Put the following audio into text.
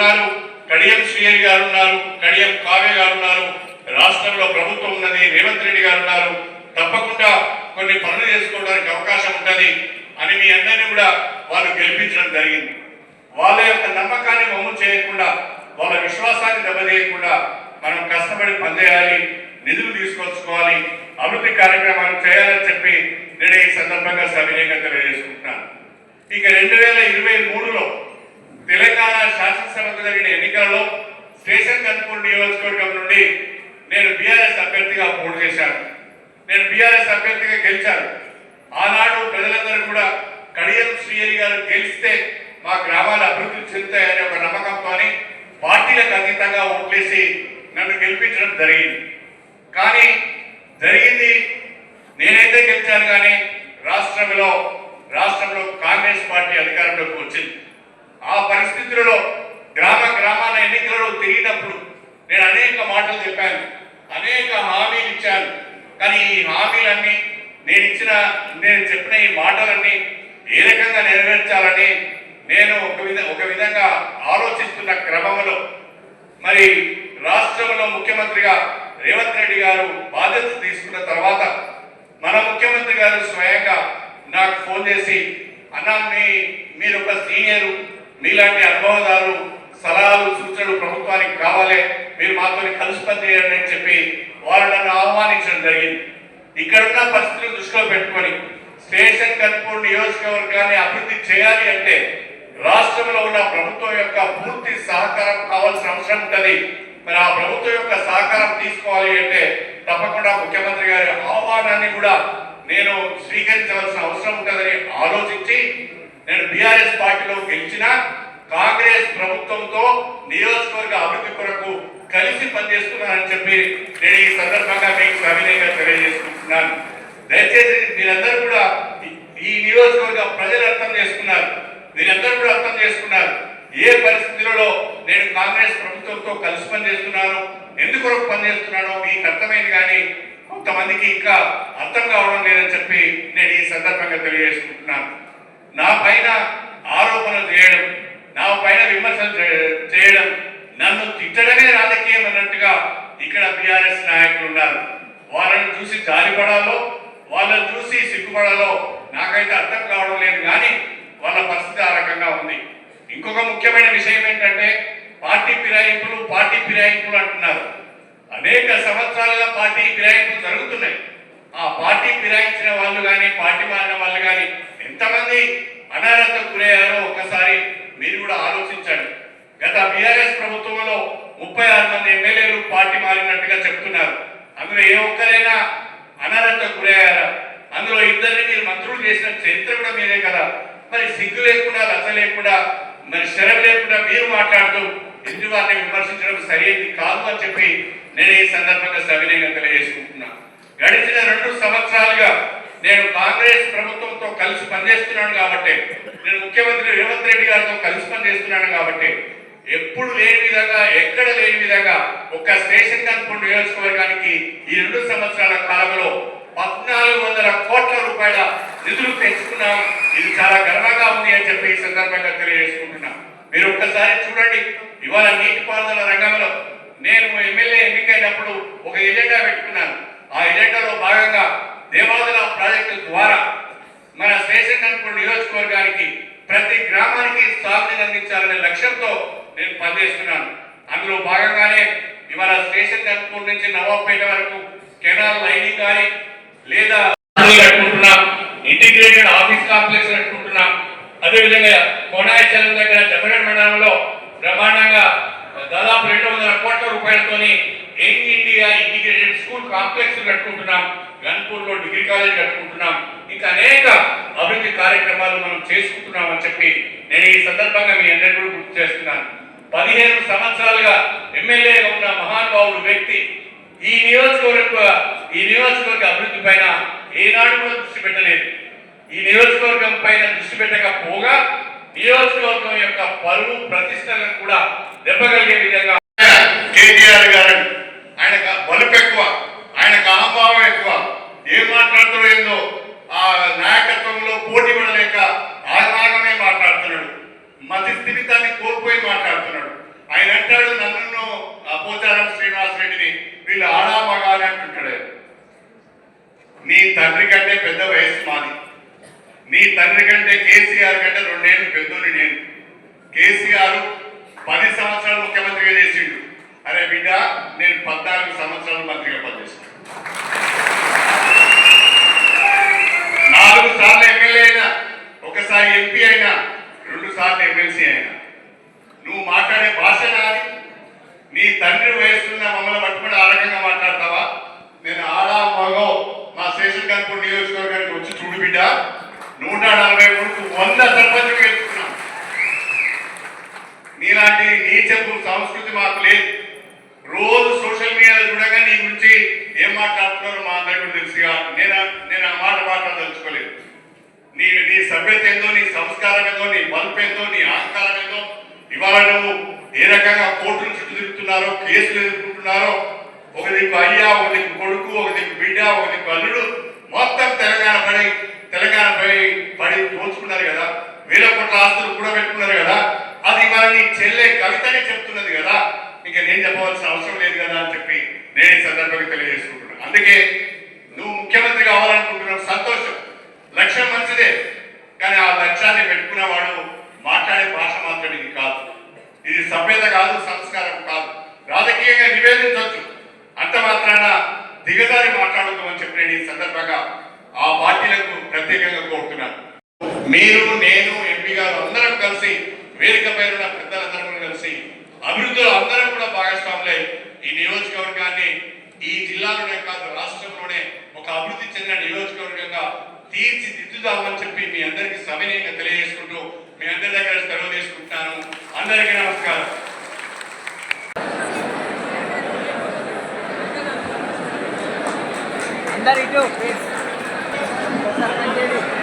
ఉన్నారు కడియం శ్రీహరి గారు ఉన్నారు కడియం కావ్య గారు ఉన్నారు రాష్ట్రంలో ప్రభుత్వం ఉన్నది రేవంత్ రెడ్డి గారు ఉన్నారు. తప్పకుండా కొన్ని పనులు చేసుకోవడానికి అవకాశం ఉంటుంది అని మీ అందరినీ కూడా వాళ్ళు గెలిపించడం జరిగింది. వాళ్ళ యొక్క నమ్మకాన్ని వమ్ము చేయకుండా వాళ్ళ విశ్వాసాన్ని దెబ్బతీయకుండా మనం కష్టపడి పనిచేయాలి నిధులు తీసుకొచ్చుకోవాలి అభివృద్ధి కార్యక్రమాలు చేయాలని చెప్పి నేను ఈ సందర్భంగా సవినయంగా తెలియజేసుకుంటున్నాను. ఇక రెండు వేల ఇరవై మూడులో తెలంగాణ శాసనసభకు జరిగిన ఎన్నికల్లో స్టేషన్ కందుకూరు నియోజకవర్గం నుండి నేను బీఆర్ఎస్ అభ్యర్థిగా పోటీ చేశాను. నేను బీఆర్ఎస్ అభ్యర్థిగా గెలిచాను. ఆనాడు ప్రజలందరూ కూడా కడియం శ్రీహరి గారు గెలిస్తే మా గ్రామాలు అభివృద్ధి చెందుతాయనే ఒక నమ్మకంతో పార్టీలకు అతీతంగా ఓట్లేసి నన్ను గెలిపించడం జరిగింది. కానీ జరిగింది నేనైతే గెలిచాను కానీ రాష్ట్రంలో రాష్ట్రంలో కాంగ్రెస్ పార్టీ అధికారంలోకి వచ్చింది. పరిస్థితులలో గ్రామ గ్రామాల ఎన్నికలలో తిరిగినప్పుడు నేను అనేక మాటలు చెప్పాను అనేక హామీలు ఇచ్చాను. కానీ ఈ హామీలన్నీ నేను ఇచ్చిన నేను చెప్పిన ఈ మాటలన్నీ ఏ రకంగా నెరవేర్చాలని నేను ఒక విధ ఒక విధంగా ఆలోచిస్తున్న క్రమంలో మరి రాష్ట్రంలో ముఖ్యమంత్రిగా రేవంత్ రెడ్డి గారు బాధ్యత తీసుకున్న తర్వాత మన ముఖ్యమంత్రి గారు స్వయంగా నాకు ఫోన్ చేసి అన్నా మీ మీరు ఒక సీనియర్ మీలాంటి అనుభవదారు సలహాలు సూచనలు ప్రభుత్వానికి కావాలి మీరు మాతో కలిసి పనిచేయండి అని చెప్పి వారు నన్ను ఆహ్వానించడం జరిగింది. ఇక్కడున్న పరిస్థితులు దృష్టిలో పెట్టుకొని స్టేషన్ కన్పూర్ నియోజకవర్గాన్ని అభివృద్ధి చేయాలి అంటే రాష్ట్రంలో ఉన్న ప్రభుత్వం యొక్క పూర్తి సహకారం కావాల్సిన అవసరం ఉంటుంది. మరి ఆ ప్రభుత్వం యొక్క సహకారం తీసుకోవాలి అంటే తప్పకుండా ముఖ్యమంత్రి గారి ఆహ్వానాన్ని కూడా నేను స్వీకరించవలసిన అవసరం ఉంటుందని ఆలోచించి నేను బీఆర్ఎస్ పార్టీలో గెలిచిన కాంగ్రెస్ ప్రభుత్వంతో నియోజకవర్గ అభివృద్ధి కొరకు కలిసి పనిచేస్తున్నానని చెప్పి నేను ఈ సందర్భంగా మీకు సవినయంగా తెలియజేసుకుంటున్నాను. దయచేసి మీరందరూ కూడా ఈ- నియోజకవర్గ ప్రజలు అర్థం చేసుకున్నారు. మీరందరూ కూడా అర్థం చేసుకున్నారు. ఏ పరిస్థితులలో నేను కాంగ్రెస్ ప్రభుత్వంతో కలిసి పనిచేస్తున్నాను ఎందుకు కొరకు పనిచేస్తున్నానో మీకు అర్థమైంది కానీ కొంతమందికి ఇంకా అర్థం కావడం లేదని చెప్పి నేను ఈ సందర్భంగా తెలియజేసుకుంటున్నాను. నా పైన ఆరోపణలు చేయడం నా పైన విమర్శలు చేయడం నన్ను తిట్టడమే రాజకీయం అన్నట్టుగా ఇక్కడ బీఆర్ఎస్ నాయకులు ఉన్నారు. వాళ్ళని చూసి జాలిపడాలో వాళ్ళని చూసి సిగ్గుపడాలో నాకైతే అర్థం కావడం లేదు కానీ వాళ్ళ పరిస్థితి ఆ రకంగా ఉంది. ఇంకొక ముఖ్యమైన విషయం ఏంటంటే పార్టీ ఫిరాయింపులు పార్టీ ఫిరాయింపులు అంటున్నారు. అనేక సంవత్సరాలుగా పార్టీ ఫిరాయింపులు జరుగుతున్నాయి. ఆ పార్టీ ఫిరాయించిన వాళ్ళు కానీ పార్టీ మారిన వాళ్ళు కానీ అనారోగ్యం గురయ్యారో ఒకసారి మీరు కూడా ఆలోచించండి. గత బీఆర్ఎస్ ప్రభుత్వంలో ముప్పై ఆరు మంది ఎమ్మెల్యేలు పార్టీ మారినట్టుగా చెప్తున్నారు. అందులో ఏ ఒక్కరైనా అనారోగ్యం గురయ్యారా? అందులో ఇద్దరిని మీరు మంత్రులు చేసిన చరిత్ర కూడా మీరే కదా. మరి సిగ్గు లేకుండా రచ లేకుండా మరి శరం లేకుండా మీరు మాట్లాడుతూ ఎదుటి వారిని విమర్శించడం సరైనది కాదు అని చెప్పి నేను ఈ సందర్భంగా సవినయంగా తెలియజేసుకుంటున్నా. గడిచిన రెండు సంవత్సరాలుగా నేను కాంగ్రెస్ ప్రభుత్వంతో కలిసి పనిచేస్తున్నాను కాబట్టి నేను ముఖ్యమంత్రి రేవంత్ రెడ్డి గారితో కలిసి పనిచేస్తున్నాను కాబట్టి ఎప్పుడు లేని విధంగా ఎక్కడ లేని విధంగా ఒక స్టేషన్ కనుపూర్ నియోజకవర్గానికి ఈ రెండు సంవత్సరాల కాలంలో పద్నాలుగు వందల కోట్ల రూపాయల నిధులు తెచ్చుకున్నాం. ఇది చాలా గర్వంగా ఉంది అని చెప్పి ఈ సందర్భంగా తెలియజేసుకుంటున్నా. మీరు ఒక్కసారి చూడండి ఇవాళ నీటిపారుదల రంగంలో నేను ఎమ్మెల్యే ఎన్నికైనప్పుడు ఒక ఎజెండా పెట్టుకున్నాను. ఆ ఎజెండాలో భాగంగా దేవాదుల ప్రాజెక్టు ద్వారా నియోజకవర్గానికి ప్రతి గ్రామానికి సాగునీరు అందించాలనే లక్ష్యంతో నేను పనిచేస్తున్నాను. అందులో భాగంగానే ఇవాళ స్టేషన్ కనుపూర్ నుంచి నవాబ్పేట వరకు కెనాల్ లైనింగ్ కానీ లేదా కట్టుకుంటున్నాం ఇంటిగ్రేటెడ్ ఆఫీస్ కాంప్లెక్స్ కట్టుకుంటున్నాం. అదేవిధంగా కోనాయచలం దగ్గర జమగడ్ మండలంలో బ్రహ్మాండంగా దాదాపు రెండు వందల కోట్ల రూపాయలతోని young India integrated school complex కట్టుకుంటున్నాం. గన్పూర్లో డిగ్రీ కాలేజ్ కట్టుకుంటున్నాం. ఇంకా కార్యక్రమాలు మనం చేసుకుంటున్నామని చెప్పి నేను ఈ సందర్భంగా మీ అందరికీ కూడా గుర్తు చేస్తున్నాను. పదిహేను సంవత్సరాలుగా ఎమ్మెల్యేగా ఉన్న మహానుభావుడు వ్యక్తి ఈ నియోజకవర్గ ఈ నియోజకవర్గ అభివృద్ధి పైన ఏనాడు కూడా దృష్టి పెట్టలేదు. ఈ నియోజకవర్గం పైన దృష్టి పెట్టకపోగా నియోజకవర్గం యొక్క పరువు ప్రతిష్టలను కూడా దెబ్బగలిగే విధంగా కేటీఆర్ గారు ఆయన బలుపు ఎక్కువ ఆయనకు అహంభావం ఎక్కువ. ఏం మాట్లాడుతాడో ఏందో అంటాడు నన్ను పోచారం శ్రీనివాస్ రెడ్డిని వీళ్ళు ఆడా మగా అని అంటుంటాడు. నీ తండ్రి కంటే పెద్ద వయసు మాది. నీ తండ్రి కంటే కేసీఆర్ కంటే రెండేళ్ళు పెద్దోని నేను. కేసీఆర్ పది సంవత్సరాలు ముఖ్యమంత్రిగా చేసిండు. అరే బిడ్డ నేను పద్నాలుగు సంవత్సరాలు మంత్రిగా పనిచేస్తాను నాలుగు సార్లు ఎమ్మెల్యే అయినా ఒకసారి ఎంపీ అయినా రెండు సార్లు ఎమ్మెల్సీ అయినా నువ్వు మాట్లాడే భాష నాది నీ తండ్రి వయసున్న మమ్మల్ని పట్టుకుని ఆ రకంగా మాట్లాడతావా నేను ఆడా మగో మా శేషన్ కనుపూర్ నియోజకవర్గానికి వచ్చి చూడు బిడ్డ. నూట నలభై మూడుకు వంద సర్పంచులు గెలుచుకున్నాం. నీలాంటి నీచపు సంస్కృతి మాకు లేదు. రోజు సోషల్ మీడియాలో చూడగా నీ గురించి ఏం మాట్లాడుతున్నారో మా అందరికీ తెలుసు నేను నేను ఆ మాట మాట్లాడదలుచుకోలేదు నీ నీ సభ్యత ఏందో నీ సంస్కారం ఏందో నీ బల్ప్ ఏందో నీ అహంకారం ఏందో ఇవాళ నువ్వు ఏ రకంగా కోర్టులు చుట్టూ తిరుగుతున్నారో కేసులు ఎదుర్కొంటున్నారో ఒక దిక్కు అయ్యా ఒక దిక్కు కొడుకు ఒక దిక్కు బిడ్డ ఒక దిక్కు అల్లుడు మొత్తం తెలంగాణ పడి తెలంగాణ పడి దోచుకున్నారు కదా వేల కోట్ల ఆస్తులు కూడా పెట్టుకున్నారు కదా అది ఇవాళ నీ చెల్లె కవితనే చెప్తున్నది కదా ఇంకా నేను చెప్పవలసిన అవసరం లేదు కదా అని చెప్పి నేను ఈ సందర్భంగా తెలియజేసుకుంటున్నాను అందుకే నువ్వు ముఖ్యమంత్రి కావాలనుకుంటున్నావు సంతోషం. లక్ష్యం మంచిదే కానీ ఆ లక్ష్యాన్ని పెట్టుకున్నవాడు మాట్లాడే భాష మాత్రం ఇది కాదు. ఇది సభ్యత కాదు సంస్కారం కాదు. రాజకీయంగా నివేదించవచ్చు అంత మాత్రాన దిగజారి మాట్లాడుతామని చెప్పి నేను ఈ సందర్భంగా ఆ పార్టీలకు ప్రత్యేకంగా కోరుతున్నాను. మీరు నేను ఎంపీ గారు అందరం కలిసి వేదిక పైన ఉన్న పెద్దలందరం కలిసి అభివృద్ధిలో అందరం కూడా భాగస్వాములై ఈ నియోజకవర్గాన్ని ఈ జిల్లాలోనే కాదు రాష్ట్రంలోనే ఒక అభివృద్ధి చెందిన నియోజకవర్గంగా తీర్చిదిద్దుదామని చెప్పి మీ అందరికీ సవినయంగా తెలియజేసుకుంటూ మీ అందరి దగ్గర సెలవు తీసుకుంటున్నాను. అందరికీ నమస్కారం. అందరికీ Thank you.